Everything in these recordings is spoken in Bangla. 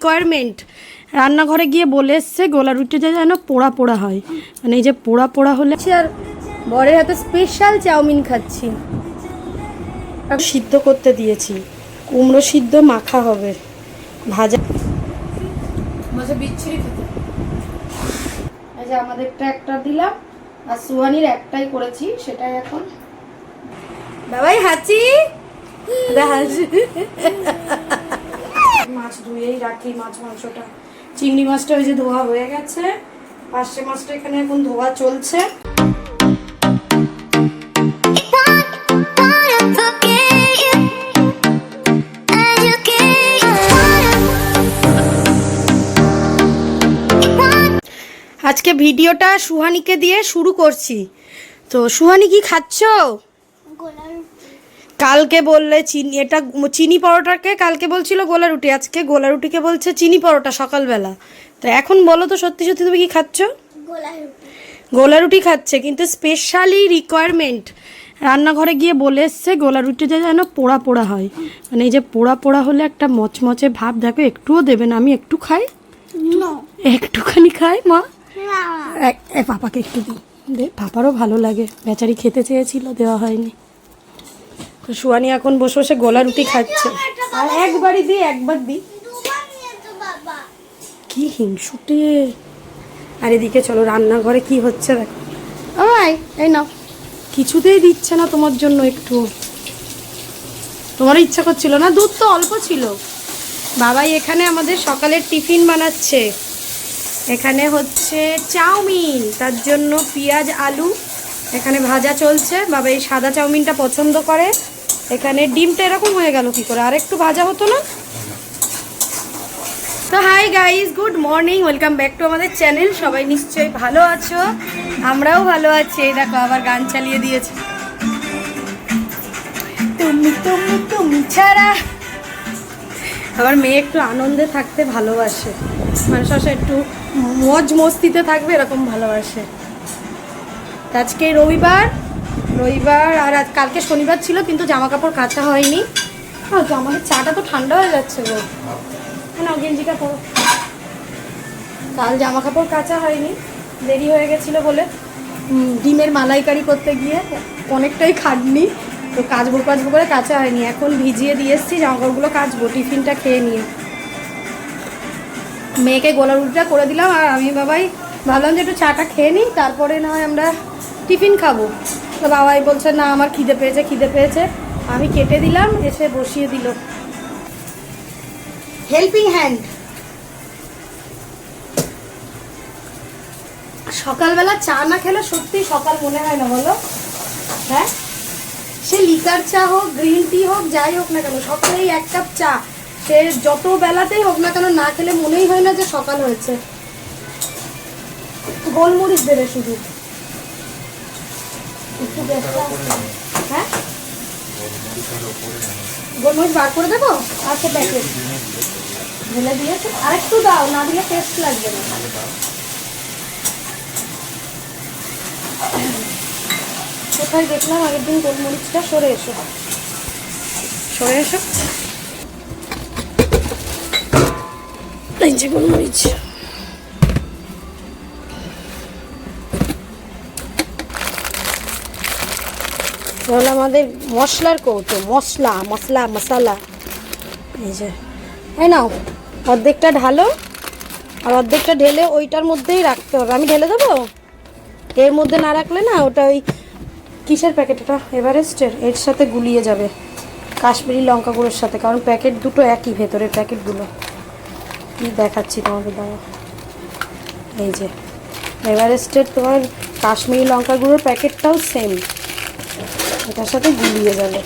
রিকোয়ারমেন্ট রান্নাঘরে গিয়ে বলে এসছে গোলা রুটি রুটিটা যেন পোড়া পোড়া হয়। মানে এই যে পোড়া পোড়া হলে আর বরের হাতে স্পেশাল চাউমিন খাচ্ছি। সিদ্ধ করতে দিয়েছি। কুমড়ো সিদ্ধ মাখা হবে। ভাজা মাঝে বিচ্ছিরি খেতে। এই যে আমাদেরটা একটা দিলাম আর সুহানির একটাই করেছি সেটাই এখন। বাবাই হাঁচি? হাসি মাছ ধুয়েই রাখি, মাছ, মাংসটা। চিংড়ি মাছটা ওই যে ধোয়া হয়ে গেছে। পার্শে মাছটা এখানে এখন ধোয়া চলছে। আজকে ভিডিওটা সুহানিকে দিয়ে শুরু করছি। তো সুহানি কি খাচ্ছো? কালকে বললে চিনি এটা চিনি পরোটাকে কালকে বলছিল গোলা রুটি আজকে গোলা রুটিকে বলছে চিনি পরোটা সকালবেলা। তো এখন বলো তো সত্যি সত্যি তুমি কি খাচ্ছ? গোলা রুটি। খাচ্ছে কিন্তু স্পেশালি রিকোয়ারমেন্ট রান্নাঘরে গিয়ে বলে এসছে গোলা রুটিটা যেন পোড়া পোড়া হয়। মানে এই যে পোড়া পোড়া হলে একটা মচমচে ভাব দেখো একটুও দেবে না আমি একটু খাই? একটুখানি খাই মা? পাপাকে একটু দিই দে পাপারও ভালো লাগে বেচারি খেতে চেয়েছিল দেওয়া হয়নি। তো সুয়ানি এখন বসে বসে গোলা রুটি খাচ্ছে। আর একবারই দিই একবার দিই কি হিংসুটে। আর এদিকে চলো রান্নাঘরে কি হচ্ছে দেখো। ওই এই নাও। কিছুতেই দিচ্ছে না তোমার জন্য একটু। তোমার ইচ্ছা করছিল না? দুধ তো অল্প ছিল। বাবাই এখানে আমাদের সকালের টিফিন বানাচ্ছে। এখানে হচ্ছে চাউমিন তার জন্য পেঁয়াজ আলু। এখানে ভাজা চলছে। বাবা এই সাদা চাউমিনটা পছন্দ করে। এখানে ডিমটা এরকম হয়ে গেল কি করে? আর একটু ভাজা হতো না? তো hi guys good morning welcome back to আমাদের চ্যানেল সবাই নিশ্চয়ই ভালো আছো? আমরাও ভালো আছি। এই দেখো, আবার গান চালিয়ে দিয়েছে। তুমি তুমি তুমি ছাড়া। আমার মেয়ে একটু আনন্দে থাকতে ভালোবাসে। মানুষ আসে একটু মজ মস্তিতে থাকবে, এরকম ভালোবাসে। আজকে রবিবার রবিবার আর আজ কালকে শনিবার ছিল, কিন্তু জামা কাপড় কাচা হয়নি। হ্যাঁ তো আমাদের চাটা তো ঠান্ডা হয়ে যাচ্ছে গো। না গেঞ্জিটা পরো কাল জামা কাপড় কাচা হয়নি, দেরি হয়ে গেছিল বলে। ডিমের মালাইকারি করতে গিয়ে অনেকটাই খাটনি, তো কাচবো কাচবো করে কাচা হয়নি। এখন ভিজিয়ে দিয়ে এসেছি জামা কাপড়গুলো কাচবো, টিফিনটা খেয়ে নিয়ে। মেয়েকে গোলা রুটিটা করে দিলাম, আর আমি বাবাই ভাবলাম যে একটু চাটা খেয়ে নিই, তারপরে না হয় আমরা টিফিন খাব। তো বাবাই বলছে না আমার খিদে পেয়েছে খিদে পেয়েছে। আমি কেটে দিলাম এসে বসিয়ে দিল। হেল্পিং হ্যান্ড সকালবেলা চা না খেলে সত্যি সকাল মনে হয় না বলো? হ্যাঁ? সে লিকার চা হোক গ্রিন টি হোক যাই হোক না কেন সকালে এই এক কাপ চা। সে যত বেলাতেই হোক না কেন না খেলে মনেই হয় না যে সকাল হয়েছে। গোলমরিচ দেবে শুধু। একটু গ্যাসটা হ্যাঁ? গোলমরিচ বার করে দেবো? আচ্ছা প্যাকেট ঢেলে দিয়েছে? আর একটু দাও না দিলে টেস্ট লাগবে না। কোথায় দেখলাম? আগের দিন গোলমরিচটা সরে এসো। সরে এসো। এই যে গোলমরিচ। তাহলে আমাদের মশলার কৌটো, মশলা মশলা মশলা। এই যে, এই নাও, অর্ধেকটা ঢালো, আর অর্ধেকটা ঢেলে ওইটার মধ্যেই রাখতে হবে। আমি ঢেলে দেবো? এর মধ্যে না রাখলে না ওটা ওই কিসের প্যাকেট ওটা এভারেস্টের এর সাথে গুলিয়ে যাবে। কাশ্মীরি লঙ্কা গুঁড়োর সাথে, কারণ প্যাকেট দুটো একই ভেতরের প্যাকেটগুলো কি দেখাচ্ছি তোমাকে দাঁড়া এই যে এভারেস্টের তোমার কাশ্মীরি লঙ্কা গুঁড়োর প্যাকেটটাও সেম এটার সাথে গুলিয়ে যাবে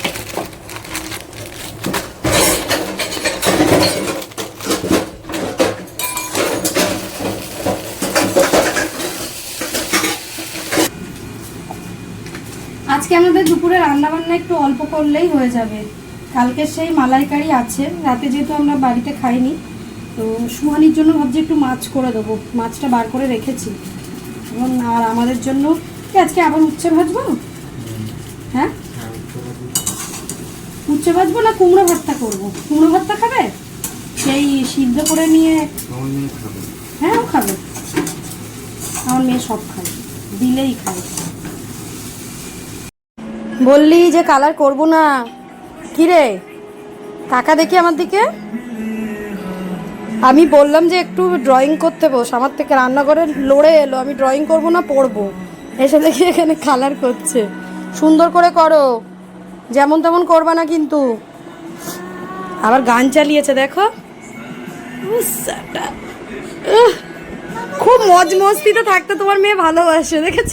আজকে আমাদের দুপুরে রান্না বান্না একটু অল্প করলেই হয়ে যাবে। কালকে সেই মালাইকারি আছে, রাতে যেহেতু আমরা বাড়িতে খাইনি, তো সুহানির জন্য ভাবছি একটু মাছ করে দেবো। মাছটা বার করে রেখেছি। এবং আর আমাদের জন্য আজকে আবার উচ্ছে ভাজবো হ্যাঁ উচ্ছে ভাজবো না কুমড়ো ভর্তা করব? কুমড়ো ভর্তা খাবে? সেই সিদ্ধ করে নিয়ে হ্যাঁ ও খাবে। আমার মেয়ে সব খায়। দিলেই খায়। বললি যে কালার করব না। কি রে? কাকা দেখি আমার দিকে। আমি বললাম যে একটু ড্রয়িং করতে বস। আমার থেকে রান্নাঘরে লড়ে এলো। আমি ড্রয়িং করব না পড়ব। এসে দেখি এখানে কালার করছে। সুন্দর করে করো। যেমন তেমন করবা না কিন্তু। আবার গান চালিয়েছে, দেখো। খুব মজ মস্তিতে থাকতে তোমার মেয়ে ভালোবাসে, দেখেছ?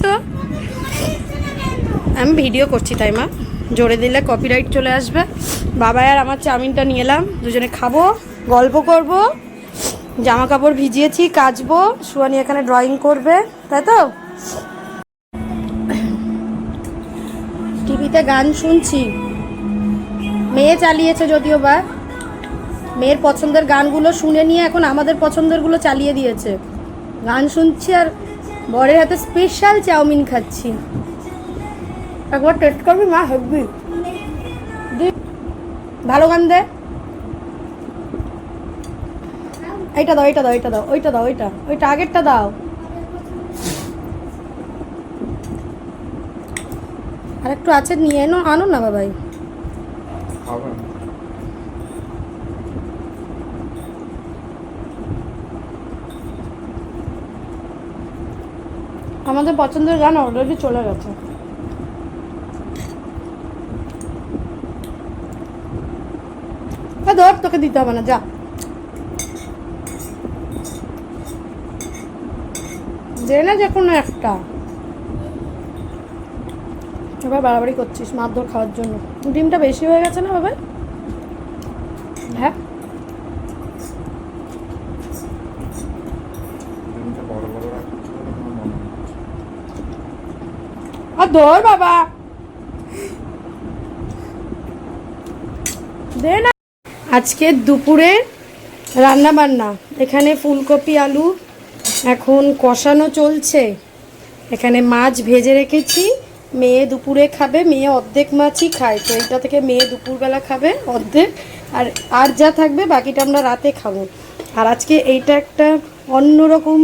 আমি ভিডিও করছি, তাই মা। জোরে দিলে কপিরাইট চলে আসবে। বাবা আর আমার চাউমিনটা নিয়ে এলাম। দুজনে খাব, গল্প করব জামা কাপড় ভিজিয়েছি, কাচবো। সুয়ানি এখানে ড্রয়িং করবে, তাই তো? টিভিতে গান শুনছি। মেয়ে চালিয়েছে যদিও বা। মেয়ের পছন্দের গানগুলো শুনে নিয়ে এখন আমাদের পছন্দেরগুলো চালিয়ে দিয়েছে। গান শুনছি আর বরের হাতে স্পেশাল চাউমিন খাচ্ছি। একবার টেস্ট করবি, মা, হেবি। দি- ভালো গান দে। এইটা দাও এইটা দাও এইটা দাও, ওইটা দাও, ওইটা ওইটা আগেরটা দাও। আর একটু আছে নিয়ে এনো আনো না বাবাই। আমাদের পছন্দের গান অলরেডি চলে গেছে। ধর তোকে দিতে হবে না যা। যে না যে কোনো একটা। এবার বাড়াবাড়ি করছিস মারধর খাওয়ার জন্য। ডিমটা বেশি হয়ে গেছে না বাবা? হ্যাঁ? ধর বাবা! দে না। আজকে দুপুরে রান্না বান্না এখানে ফুলকপি আলু এখন কষানো চলছে। এখানে মাছ ভেজে রেখেছি। মেয়ে দুপুরে খাবে, মেয়ে অর্ধেক মাছই খায়, তো এইটা থেকে মেয়ে দুপুরবেলা খাবে অর্ধেক, আর আর যা থাকবে বাকিটা আমরা রাতে খাব। আর আজকে এইটা একটা অন্যরকম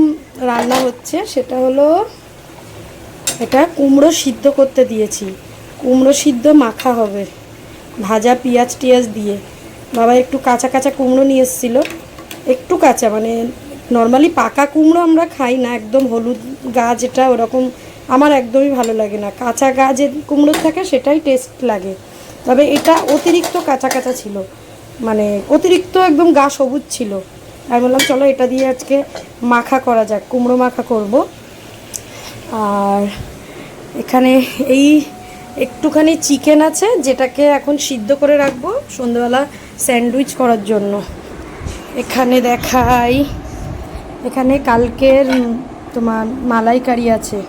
রান্না হচ্ছে, সেটা হলো এটা কুমড়ো সিদ্ধ করতে দিয়েছি। কুমড়ো সিদ্ধ মাখা হবে, ভাজা পেঁয়াজ টিয়াজ দিয়ে। বাবা একটু কাঁচা কাঁচা কুমড়ো নিয়ে এসেছিল, একটু কাঁচা মানে নর্মালি পাকা কুমড়ো আমরা খাই না, একদম হলুদ গা যেটা ওরকম আমার একদমই ভালো লাগে না। কাঁচা গা যে কুমড়ো থাকে সেটাই টেস্ট লাগে। তবে এটা অতিরিক্ত কাঁচা কাঁচা ছিল। মানে অতিরিক্ত একদম গা সবুজ ছিল। আমি বললাম, চলো এটা দিয়ে আজকে মাখা করা যাক, কুমড়ো মাখা করব। আর এখানে এই একটুখানি চিকেন আছে, যেটাকে এখন সিদ্ধ করে রাখব সন্ধ্যেবেলা স্যান্ডউইচ করার জন্য। এখানে দেখাই, এখানে কালকের তোমার মালাইকারি আছে।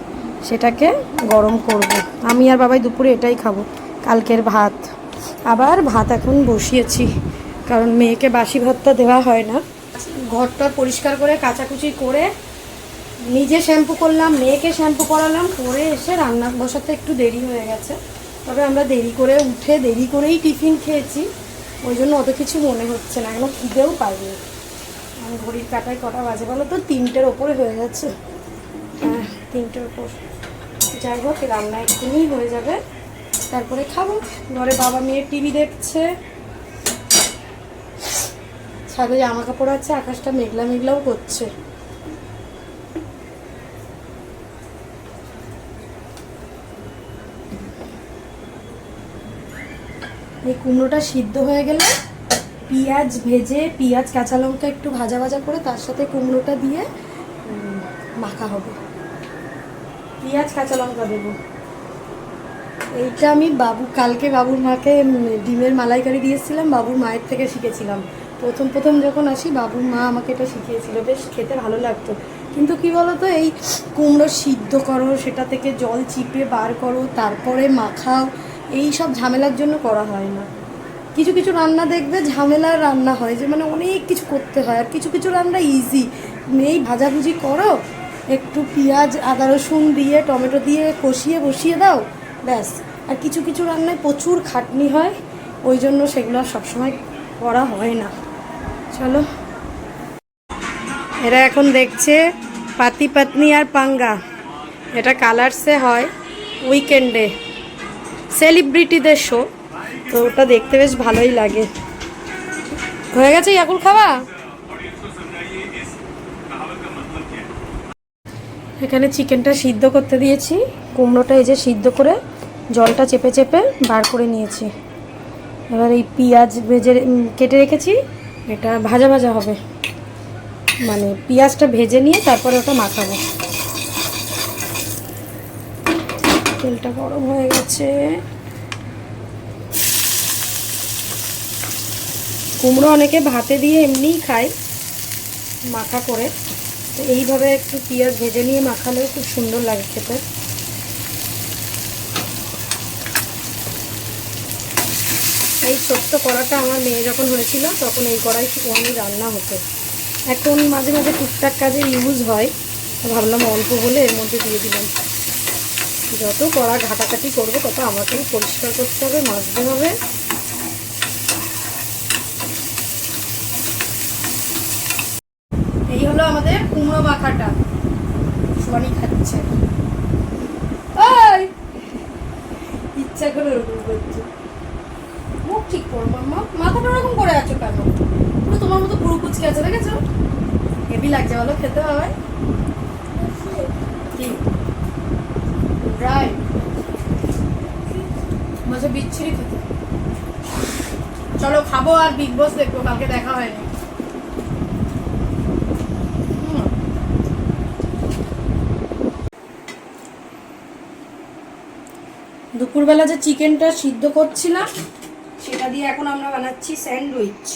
সেটাকে গরম করব। আমি আর বাবাই দুপুরে এটাই খাব, কালকের ভাত। আবার ভাত এখন বসিয়েছি, কারণ মেয়েকে বাসি ভাতটা দেওয়া হয় না। ঘরটা পরিষ্কার করে, কাচাকুচি করে নিজে শ্যাম্পু করলাম, মেয়েকে শ্যাম্পু করালাম, করে এসে রান্না বসাতে একটু দেরি হয়ে গেছে। তবে আমরা দেরি করে উঠে দেরি করেই টিফিন খেয়েছি, ওই জন্য অত কিছু মনে হচ্ছে না, এখনও খিদেও পাইনি। ঘড়ির কাটায় কটা বাজে বলো তো? তিনটের ওপরে হয়ে যাচ্ছে। হ্যাঁ তিনটের ওপর। যাই হোক, রান্না এক্ষুনি হয়ে যাবে। তারপরে খাব। ঘরে বাবা মেয়ে টিভি দেখছে। ছাদে জামা কাপড় আছে, আকাশটা মেঘলা মেঘলাও করছে। এই কুমড়োটা সিদ্ধ হয়ে গেলে পেঁয়াজ ভেজে, পেঁয়াজ, কাঁচা লঙ্কা একটু ভাজা ভাজা করে তার সাথে কুমড়োটা দিয়ে মাখা হবে। পেঁয়াজ, কাঁচা লঙ্কা দেবো। এইটা আমি বাবু, কালকে বাবুর মাকে ডিমের মালাইকারি দিয়েছিলাম, বাবুর মায়ের থেকে শিখেছিলাম। প্রথম প্রথম যখন আসি, বাবুর মা আমাকে এটা শিখিয়েছিল। বেশ খেতে ভালো লাগতো। কিন্তু কি বলতো, এই কুমড়ো সিদ্ধ করো, সেটা থেকে জল চিপে বার করো, তারপরে মাখাও, এই সব ঝামেলার জন্য করা হয় না। কিছু কিছু রান্না দেখবে ঝামেলার রান্না হয়, যে মানে অনেক কিছু করতে হয়। আর কিছু কিছু রান্না ইজি এই ভাজাভুজি করো একটু পেঁয়াজ, আদা, রসুন দিয়ে, টমেটো দিয়ে কষিয়ে, বসিয়ে দাও, ব্যাস। আর কিছু কিছু রান্নায় প্রচুর খাটনি হয়, ওই জন্য সেগুলো সবসময় করা হয় না। চলো। এরা এখন দেখছে পাতি পাতনি আর পাঙ্গা। এটা কালার্সে হয় উইকেন্ডে। সেলিব্রিটিদের শো। তো ওটা দেখতে বেশ ভালোই লাগে। হয়ে গেছে ইয়াকুল খাওয়া? এখানে চিকেনটা সিদ্ধ করতে দিয়েছি। কুমড়োটা এই যে সিদ্ধ করে জলটা চেপে চেপে বার করে নিয়েছি। এবার এই পেঁয়াজ ভেজে কেটে রেখেছি। এটা ভাজা ভাজা হবে। মানে পেঁয়াজটা ভেজে নিয়ে তারপরে ওটা মাখাবো। তেলটা গরম হয়ে গেছে। কুমড়ো অনেকে ভাতে দিয়ে এমনিই খায়, মাখা করে। তো এইভাবে একটু পেঁয়াজ ভেজে নিয়ে মাখালেও খুব সুন্দর লাগে খেতে। এই ছোট্ট কড়াটা আমার মেয়ে যখন হয়েছিল, তখন এই কড়াই আমি রান্না হতো। এখন মাঝে মাঝে টুকটাক কাজে ইউজ হয় ভাবলাম অল্প বলে এর মধ্যে দিয়ে দিলাম। যত কড়া ঘাটাঘাটি করব, তত আমাকেই পরিষ্কার করতে হবে, মাজতে হবে এই হলো আমাদের কুমড়ো মাখাটা খাচ্ছে। ইচ্ছা করে ওরকম করছে মুখ ঠিক করো মাম্মা মাথাটা ওরকম করে আছো কেন? পুরো তোমার মতো পুরো কুচকে আছে, দেখেছ? হেভি লাগছে বলো খেতে হবে? কি? ড্রাই। মাঝে বিচ্ছিরি খেতে। চলো, খাব আর বিগ বস দেখব, কালকে দেখা হয়নি। দুপুরবেলা যে চিকেনটা সিদ্ধ করছিলাম সেটা দিয়ে এখন আমরা বানাচ্ছি স্যান্ডউইচ।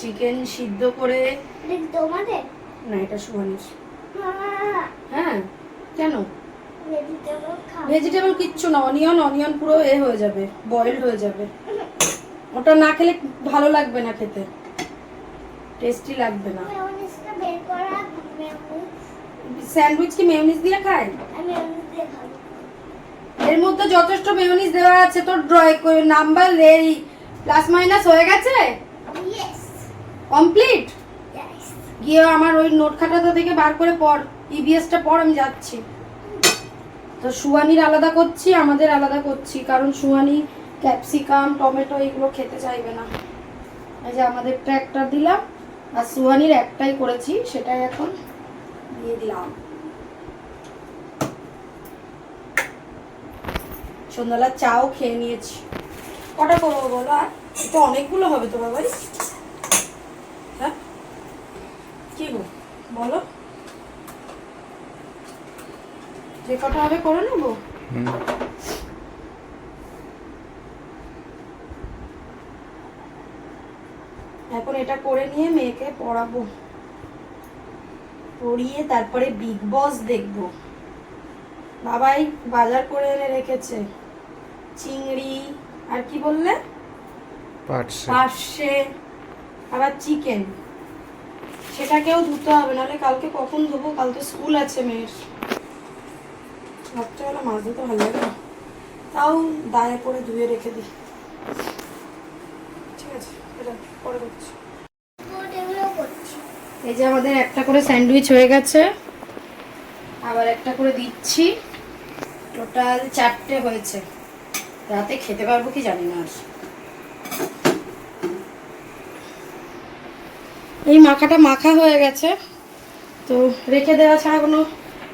চিকেন সিদ্ধ করে তোমাদের? না এটা সুহানির। হ্যাঁ কেন? ভেজিটেবল কিচ্ছু না অনিয়ন অনিয়ন পুরো এ হয়ে যাবে বয়েলড হয়ে যাবে। ওটা না খেলে ভালো লাগবে না খেতে। টেস্টি লাগবে না। স্যান্ডউইচ কি মেয়োনিজ দিয়ে খায় আমি মেয়োনিজ দিয়ে খাব এর মধ্যে যথেষ্ট মেয়োনিজ দেওয়া আছে তোর নাম্বার এই প্লাস মাইনাস হয়ে গেছে? কমপ্লিট গিয়ে আমার ওই নোট খাতাটা থেকে বার করে পড় ইবিএসটা পড় আমি যাচ্ছি। তো সুহানির আলাদা করছি আমাদের আলাদা করছি কারণ সুহানি ক্যাপসিকাম টমেটো এগুলো খেতে চাইবে না। এই যে আমাদেরটা একটা দিলাম আর সুহানির একটাই করেছি সেটাই এখন দিয়ে দিলাম। সন্ধ্যাবেলা চাও খেয়ে নিয়েছি। কটা করব বলো? আর এটা অনেকগুলো হবে তো বাবাই হ্যাঁ? কি গো? বলো। যে কটা হবে করে নেব? এখন এটা করে নিয়ে মেয়েকে পড়াবো। পড়িয়ে তারপরে বিগ বস দেখব। বাবাই বাজার করে এনে রেখেছে। চিংড়ি আর কি বললে? পার্শে। আবার চিকেন। সেটাকেও ধুতে হবে নাহলে কালকে কখন ধোবো? কাল তো স্কুল আছে মেয়ের। রাত্রেবেলা মাছ ধুতে ভালো লাগে না। তাও দায়ে করে ধুয়ে রেখে দিই। ঠিক আছে এটা পরে করছি। এই যে আমাদের একটা করে স্যান্ডউইচ হয়ে গেছে। আবার একটা করে দিচ্ছি। টোটাল চারটে হয়েছে। রাতে খেতে পারবো কি জানি না আর এই মাখাটা মাখা হয়ে গেছে তো রেখে দেওয়া ছাড়া কোনো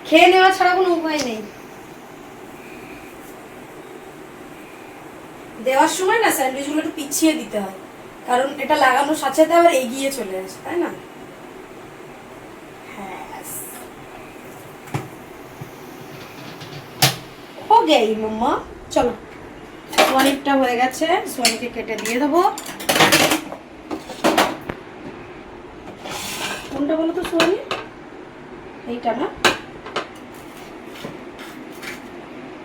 খেয়ে নেওয়া ছাড়া কোনো উপায় নেই দেওয়ার সময় না স্যান্ডউইচগুলো একটু পিছিয়ে দিতে হয় কারণ এটা লাগানোর সাথে সাথে আবার এগিয়ে চলে আসে তাই না Yes. हो गई मम्मा চলো সোয়ানিরটা হয়ে গেছে সোয়ানিকে কেটে দিয়ে দেবো। কোনটা বলো তো সোয়ানি এইটা না?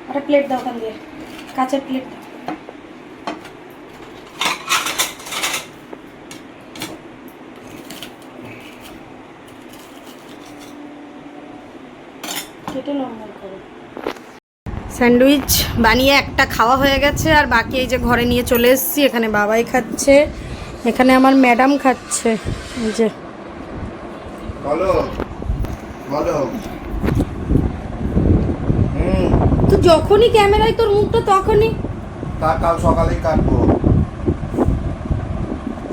একটা প্লেট দাও ওখান দিয়ে কাঁচের প্লেট দাও। কেটে নর্মাল করো। স্যান্ডউইচ বানিয়ে একটা খাওয়া হয়ে গেছে আর বাকি এই যে ঘরে নিয়ে চলে এসেছি এখানে বাবাই খাচ্ছে এখানে আমার ম্যাডাম খাচ্ছে এই যে। বলো বলো। হুম। তো যখনই ক্যামেরায় তোর মুখটা তখনই। কাল সকালেই কাটবো।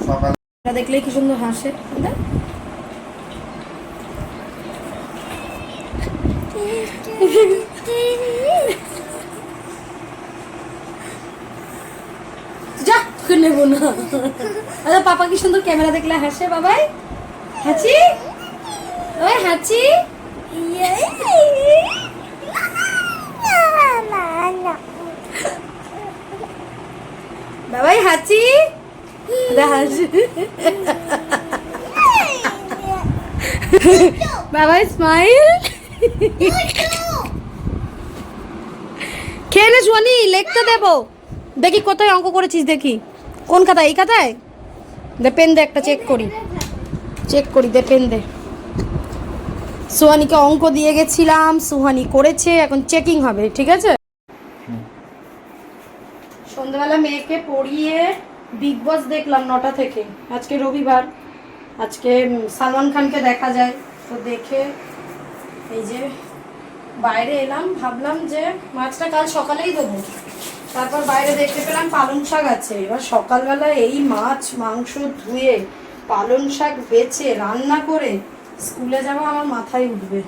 সকালে এটা দেখলে কি সুন্দর হাসে তোকে নেব না। আরে পাপা কি সুন্দর ক্যামেরা দেখলে হাসে বাবাই? হাঁচি? ওই হাঁচি? বাবাই হাঁচি? বাবাই স্মাইল খেয়ে নে, সোয়ানি লিখতে দেবো। দেখি কোথায় অঙ্ক করেছিস, দেখি। কোন খাতায়? এই খাতায়? দে পেন দে একটা চেক করি। চেক করি দে পেন দে সোহানিকে অঙ্ক দিয়ে গেছিলাম, সুহানি করেছে, এখন চেকিং হবে, ঠিক আছে? সন্ধ্যাবেলা মেয়েকে পড়িয়ে বিগ বস দেখলাম নটা থেকে, আজকে রবিবার। আজকে সালমান খানকে দেখা যায়। তো দেখে এই যে বাইরে এলাম, ভাবলাম যে মাছটা কাল সকালেই দেবো। তারপর বাইরে দেখতে পেলাম পালং শাক আছে। এবার সকালবেলা এই মাছ, মাংস ধুয়ে পালং শাক বেছে রান্না করে স্কুলে যাওয়া আমার মাথায় উঠবে।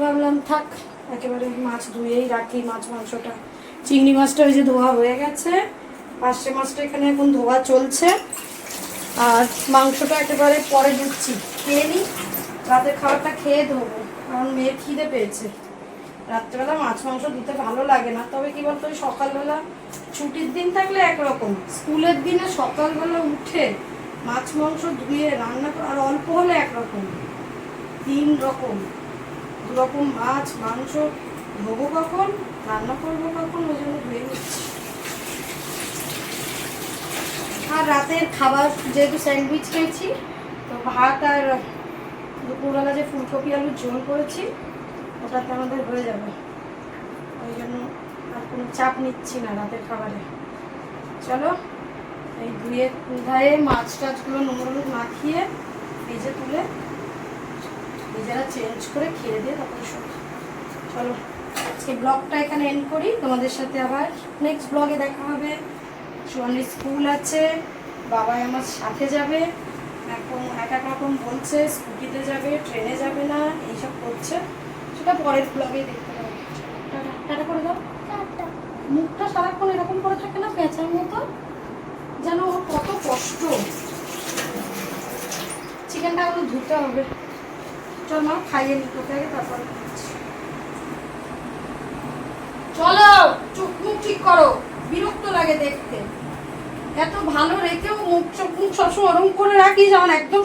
ভাবলাম থাক, একেবারে মাছ ধুয়েই রাখি মাছ, মাংসটা। চিংড়ি মাছটা ওই যে ধোয়া হয়ে গেছে। পার্শে মাছটা এখানে এখন ধোয়া চলছে। আর মাংসটা একেবারে পরে ঢুকছি খেয়ে নিই রাতের খাবারটা খেয়ে ধোবো। কারণ মেয়ের খিদে পেয়েছে। রাত্রেবেলা মাছ মাংস দিতে ভালো লাগে না। তবে কি বলতো, ওই সকালবেলা ছুটির দিন থাকলে একরকম। স্কুলের দিনে সকালবেলা উঠে মাছ মাংস ধুয়ে রান্না করা আর অল্প হলে একরকম। তিন রকম। দু রকম মাছ, মাংস ধোবো কখন, রান্না করব কখন, ওই জন্য ধুয়ে আর রাতের খাবার যেহেতু স্যান্ডউইচ খেয়েছি, তো ভাত আর দুপুরবেলা যে ফুলকপি আলুর ঝোল করেছি ওটাতে আমাদের হয়ে যাবে। ওই জন্য আর কোনো চাপ নিচ্ছি না রাতের খাবারে। চলো, এই ধুয়ে ধায়ে মাছ টাছগুলো নুন মাখিয়ে ভেজে তুলে নিজেরা চেঞ্জ করে খেয়ে দিয়ে তারপরে সব চলো, আজকে ব্লগটা এখানে এন্ড করি। তোমাদের সাথে আবার নেক্সট ব্লগে দেখা হবে। সোয়ানির স্কুল আছে, বাবাই আমার সাথে যাবে। এখন এক এক রকম বলছে, স্কুটিতে যাবে, ট্রেনে যাবে না, এইসব করছে। সেটা পরের ব্লগে দেখতে পাবে। টাটা টাটা করে দাও। মুখটা সারাক্ষণ এরকম করে থাকে না পেঁচার মতো? যেন ওর কত কষ্ট। চিকেনটা এখন ধুতে হবে। চল মা খাইয়ে নি তোকে আগে তারপরে চলো চোখ মুখ ঠিক করো। বিরক্ত লাগে দেখতে। এত ভালো রেখেও মুখ চোখ মুখ সবসময় ওরম করে রাখিস আমার একদম